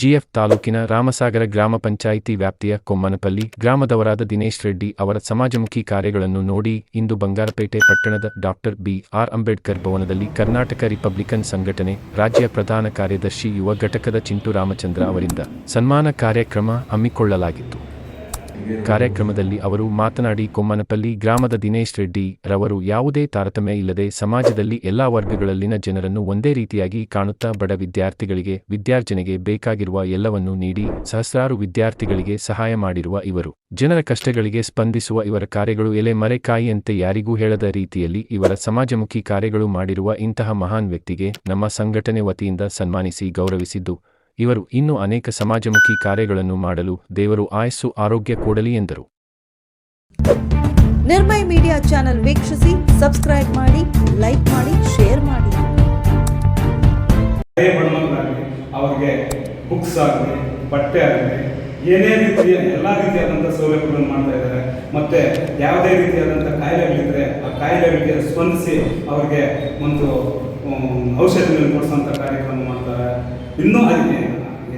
GF ತಾಲೂಕಿನ ರಾಮಸಾಗರ ಗ್ರಾಮ ಪಂಚಾಯಿತಿ ವ್ಯಾಪ್ತಿಯ ಕೊಮ್ಮನಪಲ್ಲಿ ಗ್ರಾಮದವರಾದ ದಿನೇಶ್ ರೆಡ್ಡಿ ಅವರ ಸಮಾಜಮುಖಿ ಕಾರ್ಯಗಳನ್ನು ನೋಡಿ ಇಂದು ಬಂಗಾರಪೇಟೆ ಪಟ್ಟಣದ ಡಾಕ್ಟರ್ ಬಿ ಆರ್ ಅಂಬೇಡ್ಕರ್ ಭವನದಲ್ಲಿ ಕರ್ನಾಟಕ ರಿಪಬ್ಲಿಕನ್ ಸಂಘಟನೆ ರಾಜ್ಯ ಪ್ರಧಾನ ಕಾರ್ಯದರ್ಶಿ ಯುವ ಘಟಕದ ಚಿಂಟು ರಾಮಚಂದ್ರ ಅವರಿಂದ ಸನ್ಮಾನ ಕಾರ್ಯಕ್ರಮ ಹಮ್ಮಿಕೊಳ್ಳಲಾಗಿತ್ತು. ಕಾರ್ಯಕ್ರಮದಲ್ಲಿ ಅವರು ಮಾತನಾಡಿ, ಕೊಮ್ಮನಪಲ್ಲಿ ಗ್ರಾಮದ ದಿನೇಶ್ ರೆಡ್ಡಿ ರವರು ಯಾವುದೇ ತಾರತಮ್ಯ ಇಲ್ಲದೆ ಸಮಾಜದಲ್ಲಿ ಎಲ್ಲಾ ವರ್ಗಗಳಲ್ಲಿನ ಜನರನ್ನು ಒಂದೇ ರೀತಿಯಾಗಿ ಕಾಣುತ್ತಾ ಬಡ ವಿದ್ಯಾರ್ಥಿಗಳಿಗೆ, ವಿದ್ಯಾರ್ಜನೆಗೆ ಬೇಕಾಗಿರುವ ಎಲ್ಲವನ್ನೂ ನೀಡಿ ಸಹಸ್ರಾರು ವಿದ್ಯಾರ್ಥಿಗಳಿಗೆ ಸಹಾಯ ಮಾಡಿರುವ ಇವರು. ಜನರ ಕಷ್ಟಗಳಿಗೆ ಸ್ಪಂದಿಸುವ ಇವರ ಕಾರ್ಯಗಳು ಎಲೆ ಮರೆಕಾಯಿಯಂತೆ ಯಾರಿಗೂ ಹೇಳದ ರೀತಿಯಲ್ಲಿ ಇವರ ಸಮಾಜಮುಖಿ ಕಾರ್ಯಗಳು ಮಾಡಿರುವ ಇಂತಹ ಮಹಾನ್ ವ್ಯಕ್ತಿಗೆ ನಮ್ಮ ಸಂಘಟನೆ ವತಿಯಿಂದ ಸನ್ಮಾನಿಸಿ ಗೌರವಿಸಿದ್ದು. ಇವರು ಇನ್ನೂ ಅನೇಕ ಸಮಾಜಮುಖಿ ಕಾರ್ಯಗಳನ್ನು ಮಾಡಲು ದೇವರು ಆಯಸ್ಸು ಆರೋಗ್ಯ ಕೊಡಲಿ ಎಂದರು. ನಿರ್ಮಯ ಮೀಡಿಯಾ ಚಾನೆಲ್ ವೀಕ್ಷಿಸಿ ಸಬ್ಸ್ಕ್ರೈಬ್ ಮಾಡಿ ಲೈಕ್ ಮಾಡಿ ಶೇರ್ ಮಾಡಿ. ಅವರಿಗೆ ಬುಕ್ಸ್ ಆಗಲಿ ಬಟ್ಟೆ ಆಗಲಿ ಏನೇ ರೀತಿಯ ಎಲ್ಲ ರೀತಿಯಾದಂಥ ಸೌಲಭ್ಯಗಳನ್ನು ಮಾಡ್ತಾ ಇದ್ದಾರೆ. ಮತ್ತೆ ಯಾವುದೇ ರೀತಿಯಾದಂಥ ಕಾಯಿಲೆಗಳಿದ್ರೆ ಆ ಕಾಯಿಲೆಗಳಿಗೆ ಸ್ಪಂದಿಸಿ ಅವ್ರಿಗೆ ಒಂದು ಔಷಧಿಗಳನ್ನು ಕೊಡಿಸೋಂಥ ಕಾರ್ಯಕ್ರಮ ಮಾಡ್ತಾರೆ. ಇನ್ನೂ ಅದಕ್ಕೆ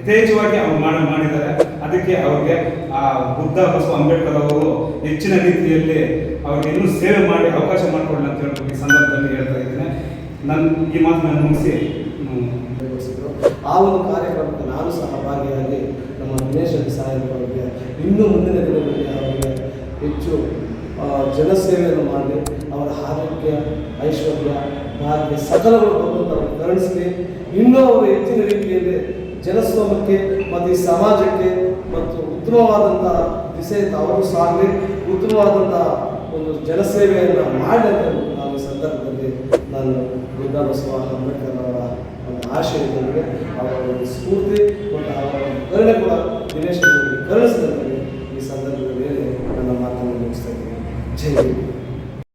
ಯಥೇಚ್ಛವಾಗಿ ಅವ್ರು ಮಾಡ ಮಾಡಿದ್ದಾರೆ. ಅದಕ್ಕೆ ಅವ್ರಿಗೆ ಆ ಬುದ್ಧ ಬಸವ ಅಂಬೇಡ್ಕರ್ ಅವರು ಹೆಚ್ಚಿನ ರೀತಿಯಲ್ಲಿ ಅವ್ರಿಗೆ ಇನ್ನೂ ಸೇವೆ ಮಾಡಿ ಅವಕಾಶ ಮಾಡಿಕೊಡಲಿ ಅಂತ ಹೇಳ್ಬಿಟ್ಟು ಈ ಸಂದರ್ಭದಲ್ಲಿ ಹೇಳ್ತಾ ಇದ್ದೇನೆ. ನನ್ನ ಈ ಮಾತನ್ನು ಮುಗಿಸಿ. ಹ್ಮ್, ಆ ಒಂದು ಕಾರ್ಯಕ್ರಮಕ್ಕೆ ನಾನು ಸಹ ಭಾಗಿಯಾಗಿ ನಮ್ಮ ದಿನೇಶ್ ಸಾಹೇಬರಿಗೆ ಇನ್ನೂ ಮುಂದಿನ ದಿನಗಳಲ್ಲಿ ಅವರಿಗೆ ಹೆಚ್ಚು ಜನಸೇವೆಯನ್ನು ಮಾಡಿ ಅವರ ಆರೋಗ್ಯ ಐಶ್ವರ್ಯ ಭಾಗ್ಯ ಸಕಲಗಳು ಭಗವಂತರನ್ನು ಕರುಣಿಸಲಿ. ಇನ್ನೂ ಅವರು ಹೆಚ್ಚಿನ ರೀತಿಯಲ್ಲಿ ಜನಸ್ವಾಮಕ್ಕೆ ಮತ್ತು ಈ ಸಮಾಜಕ್ಕೆ ಮತ್ತು ಉತ್ತಮವಾದಂತಹ ದಿಸೆ ಅವರು ಸಾಗಲಿ, ಉತ್ತಮವಾದಂಥ ಒಂದು ಜನಸೇವೆಯನ್ನು ಮಾಡಬೇಕು ನಾನು ಸಂದರ್ಭದಲ್ಲಿ ನಾನು ಗುರುದಾ ಬಸವ ಅಂಬೇಡ್ಕರ್ ಅವರ ಒಂದು ಆಶಯ ಅವರ ಒಂದು ಸ್ಫೂರ್ತಿ ಮತ್ತು ಅವರ ಒಂದು ಕರುಣೆ ಕೂಡ ದಿನೇಶ್ ಕರುಣಿಸಿದ ಈ ಸಂದರ್ಭದಲ್ಲಿ ನನ್ನ ಮಾತನ್ನು ಮುಗಿಸ್ತಾ ಇದ್ದೀನಿ. ಜೈ